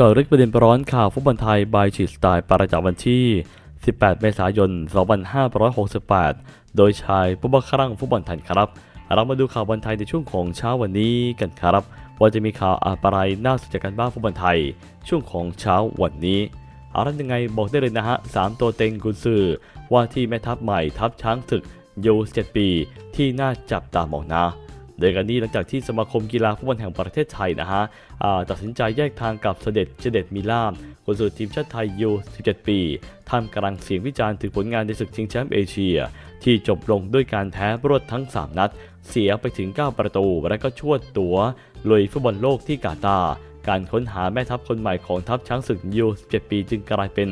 จาะลึกประเด็นร้อนข่าวฟุตบอลไทยบายฉีดสไตล์ประจำวันที่ 18 เมษายน 2568 โดยชายผู้บังคับฟุตบอลไทยครับ เรามาดูข่าวบอลไทยในช่วงของเช้าวันนี้กันครับ ว่าจะมีข่าวอะไรน่าสนใจกันบ้างฟุตบอลไทย ช่วงของเช้าวันนี้เอะไรยังไงบอกได้เลยนะฮะสามตัวเต็งกุนซือว่าที่แม่ทัพใหม่ทัพช้างศึกยู7ปี ที่น่าจับตามองนะ โดยกันนี้หลังจากที่สมาคมกีฬาฟุตบอลแห่งประเทศไทยนะฮะตัดสินใจแยกทางกับเสด็จเจเด็ดมิล่ามกุนซือทีมชาติไทยยู 17 ปีท่ามกลางเสียงวิจารณ์ถึงผลงานในศึกชิงแชมป์เอเชีย ที่จบลงด้วยการแพ้รวดทั้ง 3 นัด เสียไปถึง 9 ประตู และก็ชวดตัวลุยฟุตบอลโลกที่กาตาร์การค้นหาแม่ทัพคนใหม่ของทัพช้างศึกยู 17 ปีจึงกลายเป็น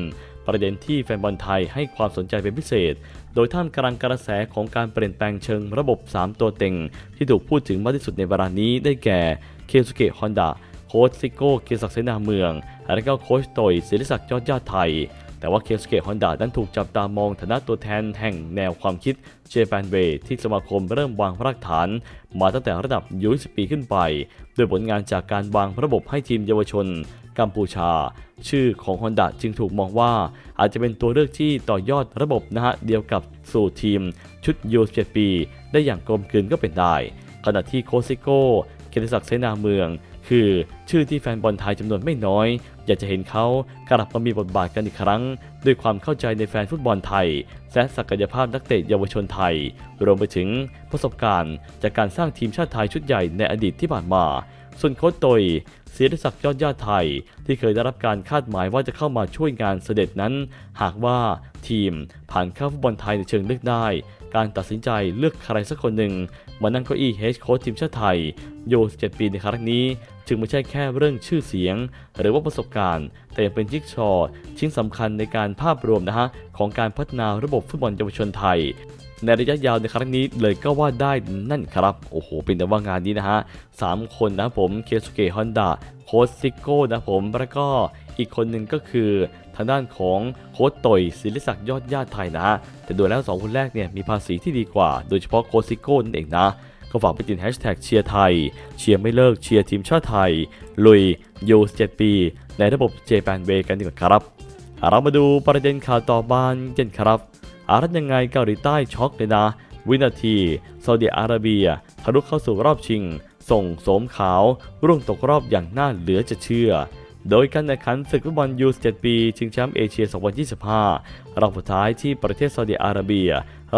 ประเด็นที่แฟนบอลไทยให้ความสนใจเป็นพิเศษ โดยท่ามกลางกระแสของการเปลี่ยนแปลงเชิงระบบ 3 ตัวเต็ง ที่ถูกพูดถึงมากที่สุดในเวลานี้ได้แก่เคซุเกะฮอนดาโค้ชซิโก้เกียรศักดิ์เสนาเมือง และก็โค้ชโตยศิริศักดิ์ยอดญาติไทย แต่ว่าเคซุเกะฮอนดานั้นถูกจับตามองฐานะตัวแทนแห่งแนวความคิดเจแปนเวที่สมาคมเริ่มวางรากฐาน มาตั้งแต่ระดับยู20ปีขึ้นไป โดยผลงานจากการวางระบบให้ทีมเยาวชนกัมพูชา ชื่อของฮอนดาจึงถูกมองว่า อาจจะเป็นตัวเลือกที่ต่อยอดระบบนะฮะเดียวกับสู่ทีมชุดยู17ปี ได้อย่างกลมกลืนก็เป็นได้ ขณะที่โคซิโก้เกียรติศักดิ์เสนาเมือง คือชื่อที่แฟนบอลไทยจำนวนไม่น้อย อยากจะเห็นเขากลับมามีบทบาทกันอีกครั้ง ด้วยความเข้าใจในแฟนฟุตบอลไทยและศักยภาพนักเตะเยาวชนไทย รวมไปถึงประสบการณ์ จากการสร้างทีมชาติไทยชุดใหญ่ในอดีตที่ผ่านมา ส่วนโค้ชโตยเสียศักดิ์ยอดญาติไทย ที่เคยได้รับการคาดหมายว่าจะเข้ามาช่วยงานเสด็จนั้น หากว่าทีมผ่านเข้าฟุตบอลไทยในเชิงเลือกได้ การตัดสินใจเลือกใครสักคนหนึ่งมานั่งเก้าอี้เฮดโค้ชทีมชาติไทยโย17ปีในครั้งนี้ จึงไม่ใช่แค่เรื่องชื่อเสียง หรือว่าประสบการณ์ แต่ยังเป็นจิ๊กซอชิ้นสำคัญในการภาพรวมนะฮะของการพัฒนาระบบฟุตบอลเยาวชนไทย ในระยะยาวในครั้งนี้เลยก็ว่าได้นั่นครับ โอ้โห เป็นแต่ว่างานนี้นะฮะสามคนนะผมเคสุเกะฮอนดาโค้ชซิโก้นะผมแล้วก็อีกคนหนึ่งก็คือทางด้านของโค้ชต่อยศิริศักดิ์ยอดญาติไทยนะฮะแต่ดูแล้ว 2 คนแรกเนี่ยมีภาษีที่ดีกว่า โดยเฉพาะโค้ชซิโก้นั่นเองนะก็ฝากไปติดแฮชแท็กเชียร์ไทย เชียร์ไม่เลิกเชียร์ทีมชาติไทย ลุยยู7ปี ในระบบเจแปนเวกันดีกว่าครับ เรามาดูประเด็นข่าวต่อบ้านกันครับ อารัฐยังไงเกาหลีใต้ช็อกเลยนะ วินาทีซาอุดิอาระเบียทะลุเข้าสู่รอบชิง ส่งโสมขาว ร่วงตกรอบอย่างน่าเหลือจะเชื่อ โดยการแข่งขันศึกฟุตบอลยู17ปีชิงแชมป์เอเชีย 2025 รอบสุดท้ายที่ประเทศซาอุดิอาระเบีย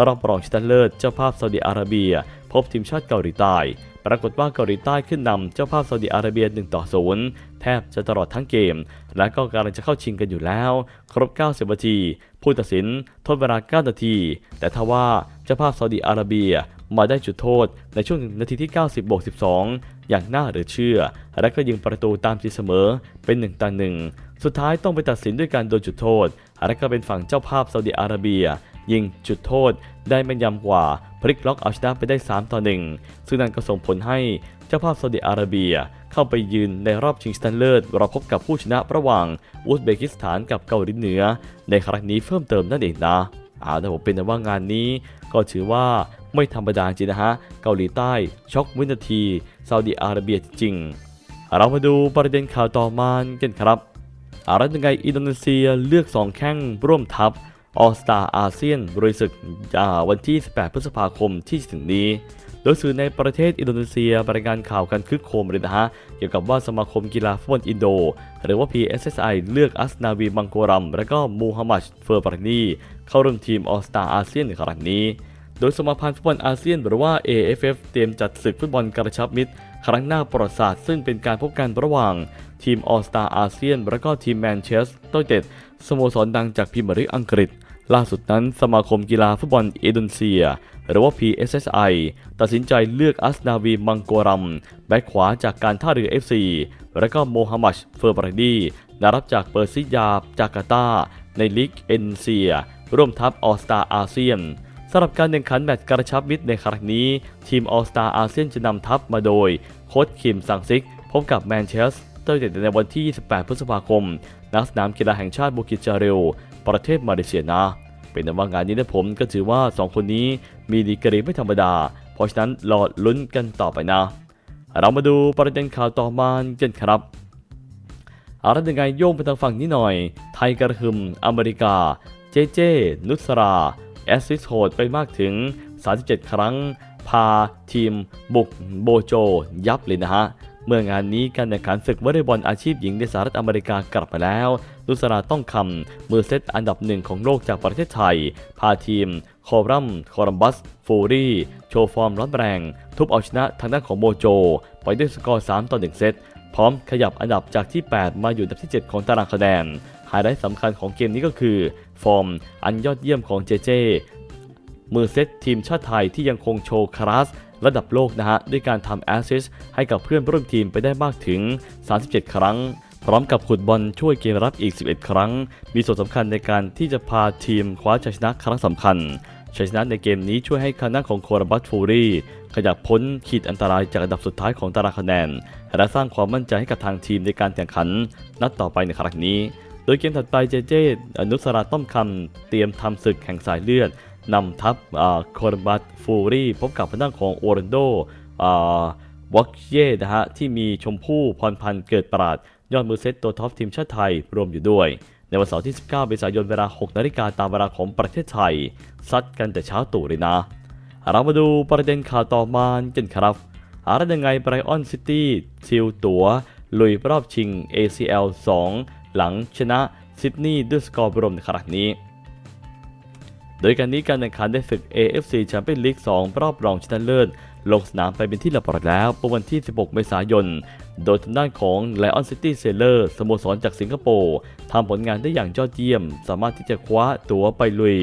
รอบรองชนะเลิศเจ้าภาพซาอุดิอาระเบีย พบทีมชาติเกาหลีใต้ปรากฏว่าเกาหลีใต้ขึ้นนำเจ้าภาพซาอุดิอาระเบีย 1 ต่อ 0 แทบจะตลอดทั้งเกม และก็กำลังจะเข้าชิงกันอยู่แล้ว ครบ 90นาทีผู้ตัดสินทดเวลา 9 นาที แต่ทว่าเจ้าภาพซาอุดีอาระเบียมาได้จุดโทษในช่วงนาทีที่ 90บวก12 อย่างน่าเหลือเชื่อ และก็ยิงประตูตามตีเสมอเป็น 1ต่อ1สุดท้ายต้องไปตัดสินด้วยการโดนจุดโทษ และก็เป็นฝั่งเจ้าภาพซาอุดีอาระเบีย ยิงจุดโทษได้แม่นยำกว่าพลิกล็อกเอาชนะไปได้ 3 ต่อ 1 ซึ่งนั่นก็ส่งผลให้เจ้าภาพซาอุดิอาระเบีย เข้าไปยืนในรอบชิงชนะเลิศเราพบกับผู้ชนะระหว่างอุซเบกิสถานกับเกาหลีเหนือ ในครั้งนี้เพิ่มเติมนั่นเองนะอาแต่ผมเป็นแต่ว่างานนี้ก็ถือว่าไม่ธรรมดาจริงนะฮะ เกาหลีใต้ช็อกวินาทีซาอุดิอาระเบียจริง เรามาดูประเด็นข่าวต่อมากันครับอารัฐยังไงอินโดนีเซียเลือก 2 แข้งร่วมทัพ ออสตาอาเซียนบริสึกวันที่ 18 พฤษภาคมที่ถึงนี้ โดยสื่อในประเทศอินโดนีเซียรายงานข่าวกันคึกโครมเลยนะฮะ เกี่ยวกับว่าสมาคมกีฬาฟุตบอลอินโด หรือว่า PSSI เลือกอัสนาวีมังโกรัม และก็มูฮัมหมัดเฟอร์บรีนีเข้าร่วมทีมออสตาอาเซียนในครั้งนี้ โดยสมาพันธ์ฟุตบอลอาเซียนหรือว่า AFF เตรียมจัดศึกฟุตบอลกระชับมิตรครั้งหน้าประวัติศาสตร์ซึ่งเป็นการพบกันระหว่าง ทีมออสตาอาเซียนและก็ทีมแมนเชสเตอร์เต็ดสโมสรดังจากพรีเมียร์ลีกอังกฤษ ล่าสุดนั้นสมาคมกีฬาฟุตบอลอินโดนีเซีย หรือว่า PSSI ตัดสินใจเลือกอัสนาวีมังกรัม แบ็คขวาจากการท่าเรือ FC และก็โมฮัมหมัดเฟอร์บรดีนารับจากเปอร์ซิยาจาการ์ตา ในลีกเอ็นเซีย ร่วมทัพออสตาอาเซียนสำหรับการแข่งขันแมตช์กระชับมิตรในครั้งนี้ ทีมออสตาอาเซียนจะนำทัพมาโดย โค้ชคิมสังซิก พบกับแมนเชสเตอร์ยูไนเต็ดในวันที่ 28 พฤษภาคมณสนามกีฬาแห่งชาติบูกิจจาริล ประเทศมาเลเซียนะ เป็นแต่ว่างานนี้นะผมก็ถือว่า 2 คนนี้มีดีกรีไม่ธรรมดา เพราะฉะนั้นรอลุ้นกันต่อไปนะ เรามาดูประเด็นข่าวต่อมาเกันครับเอาละยังไงโยงไปทางฝั่งนี้หน่อย ไทยกระหึ่มอเมริกา เจเจ นุสรา แอสซิสโหดไปมากถึง 37 ครั้ง พาทีม บุกโบโจ ยับเลยนะฮะ เมื่องานนี้การแข่งขันศึกวอลเลย์บอลอาชีพหญิงในสหรัฐอเมริกากลับมาแล้ว นุสราต้องคำ มือเซตอันดับหนึ่งของโลกจากประเทศไทย พาทีมโครัมโคลัมบัส ฟูรี่ โชว์ฟอร์มร้อนแรง ทุบเอาชนะทางด้านของโมโจ ไปด้วยสกอร์ 3 ต่อ 1 เซต พร้อมขยับอันดับจากที่ 8 มาอยู่อันดับที่ 7 ของตารางคะแนนไฮไลท์สำคัญของเกมนี้ก็คือ ฟอร์ม อันยอดเยี่ยมของเจเจมือเซตทีมชาติไทยที่ยังคงโชว์คลาสระดับโลกนะฮะ ด้วยการทำแอสซิสต์ให้กับเพื่อนร่วมทีมไปได้มากถึง 37 ครั้ง พร้อมกับขุดบอลช่วยเกมรับอีก 11 ครั้ง มีส่วนสำคัญในการที่จะพาทีมคว้าชัยชนะครั้งสำคัญชัยชนะในเกมนี้ช่วยให้คณะของโครบัตฟูรี่ขยับพ้นขีดอันตรายจากอันดับสุดท้ายของตารางคะแนน และสร้างความมั่นใจให้กับทางทีมในการแข่งขัน นัดต่อไปในครั้งนี้ โดยเกมถัดไปเจเจอนุสราต้อมคำเตรียมทำศึกแห่งสายเลือดนำทัพโครบัตฟูรี่พบกับพนักของโอรันโดวอกเย่นะฮะที่มีชมพู่พรพันธ์เกิดปราด ยอดมือเซตตัวท็อปทีมชาติไทยรวมอยู่ด้วย ในวันเสาร์ที่ 19 เมษายนเวลา 6 นาฬิกาตามเวลาของประเทศไทย ซัดกันแต่เช้าตู่เลยนะ เรามาดูประเด็นข่าวต่อมากันครับอะไรยังไงไบรออนซิตี้ซิลตัวลุยรอบชิง ACL 2 หลังชนะซิดนีย์ด้วยสกอร์รวมในครั้งนี้ โดยการนี้การแข่งขันในศึก AFC Champions League 2 รอบรองชนะเลิศลงสนามไปเป็นที่เรียบร้อยแล้วเมื่อวันที่ 16 เมษายน โดยทางด้านของ Lion City Sailor สโมสรจากสิงคโปร์ทำผลงานได้อย่างยอดเยี่ยม สามารถที่จะคว้าตั๋วไปลุย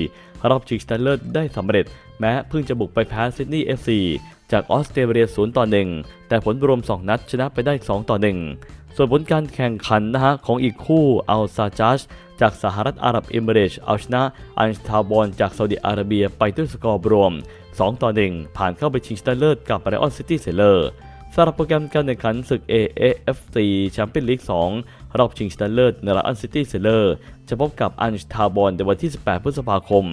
รอบชิงชนะเลิศได้สำเร็จ แม้เพิ่งจะบุกไปแพ้ซิดนีย์ FC จากออสเตรเลีย 0 ต่อ 1 แต่ผลรวม 2 นัดชนะไปได้ 2 ต่อ 1 ส่วนผลการแข่งขันนะฮะของอีกคู่อัลซาจัช จากสหรัฐอาหรับเอมิเรตส์เอาชนะอันสทาบอนจากซาอุดิอาระเบียไปด้วยสกอร์รวม 2 ต่อ 1 ผ่านเข้าไปชิงชนะเลิศกับไบรออนซิตี้เซเลอร์สำหรับโปรแกรมการแข่งขันศึก AAFC แชมเปี้ยนลีก 2 รอบชิงชนะเลิศในไบรออนซิตี้เซเลอร์จะพบกับอันสทาบอนในวันที่ 18 พฤษภาคม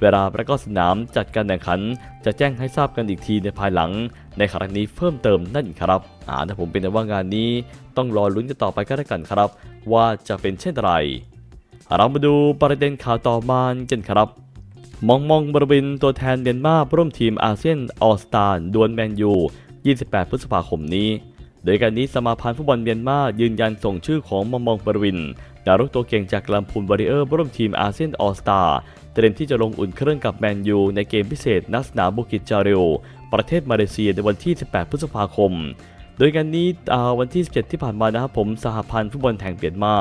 เวลาประกอบสนามจัดการแข่งขัน จะแจ้งให้ทราบกันอีกทีในภายหลัง ในครั้งนี้เพิ่มเติมนั่นเองครับอ่าถ้าผมเป็นแต่ว่างานนี้ ต้องรอลุ้นกันต่อไปก็แล้วกันครับ ว่าจะเป็นเช่นไร เรามาดูประเด็นข่าวต่อมากันครับ มองมองบริวินตัวแทนเมียนมาร์ร่วมทีมอาเซียนออสตาดวลแมนยู 28 พฤษภาคมนี้ โดยการนี้สมาพันธ์ฟุตบอลเมียนมายืนยันส่งชื่อของมองมองบริวินดาวรุ่งตัวเก่งจากลำพูนบริเออร์ร่วมทีมอาเซียนออสตาเตรียมที่จะลงอุ่นเครื่องกับแมนยูในเกมพิเศษนักสนามบุกิจจาริโอประเทศมาเลเซียในวันที่ 18 พฤษภาคม โดยการนี้วันที่ 17 ที่ผ่านมานะครับผมสหพันธ์ฟุตบอลแห่งเมียนมา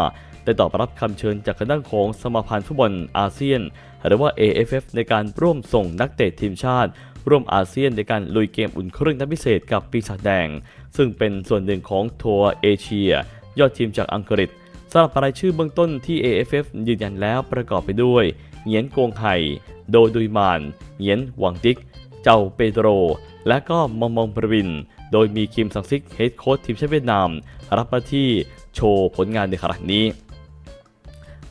ได้ตอบรับคำเชิญจากคณะของสมาพันธ์ฟุตบอลอาเซียน หรือว่า AFF ในการร่วมส่งนักเตะทีมชาติ ร่วมอาเซียนในการลุยเกมอุ่นเครื่องนัดพิเศษกับปีศาจแดง ซึ่งเป็นส่วนหนึ่งของทัวร์เอเชีย ยอดทีมจากอังกฤษสำหรับรายชื่อเบื้องต้นที่ AFF ยืนยันแล้วประกอบไปด้วยเหงียนโกงไห่โดดุยมานเหงียนหวังดิก เจ้าเปโตร และก็มองมองปรวิน โดยมีคิมซังซิกเฮดโค้ชทีมชาติเวียดนาม รับหน้าที่โชว์ผลงานในครั้งนี้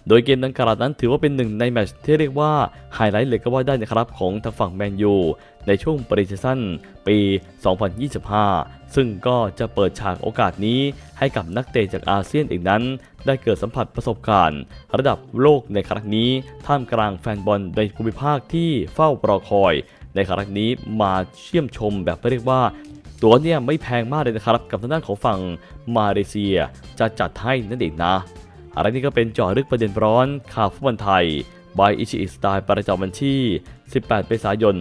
โดยเกมดังกล่าวนั้นถือว่าเป็นหนึ่งในแมตช์ที่เรียกว่าไฮไลท์เลยก็ว่าได้นะครับของทางฝั่งแมนยูในช่วงปริซีซั่นปี 2025 ซึ่งก็จะเปิดฉากโอกาสนี้ให้กับนักเตะจากอาเซียนอีกนั้น ได้เกิดสัมผัสประสบการณ์ ระดับโลกในครั้งนี้ ท่ามกลางแฟนบอลในภูมิภาคที่เฝ้ารอคอย ในครั้งนี้มาเชี่ยมชมแบบเรียกว่าตัวเนี่ยไม่แพงมากเลยนะครับ กับทางด้านของฝั่งมาเลเซียจะจัดให้นั่นเองนะ อะไรนี่ก็เป็นจอรึกประเด็นร้อนข่าวฟุตบอลไทยบายอิชิอิสไตล์ประจำวันที่ 18 เมษายน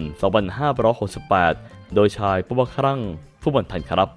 2568 โดยชายผู้บังคับฟุตบอลไทยครับ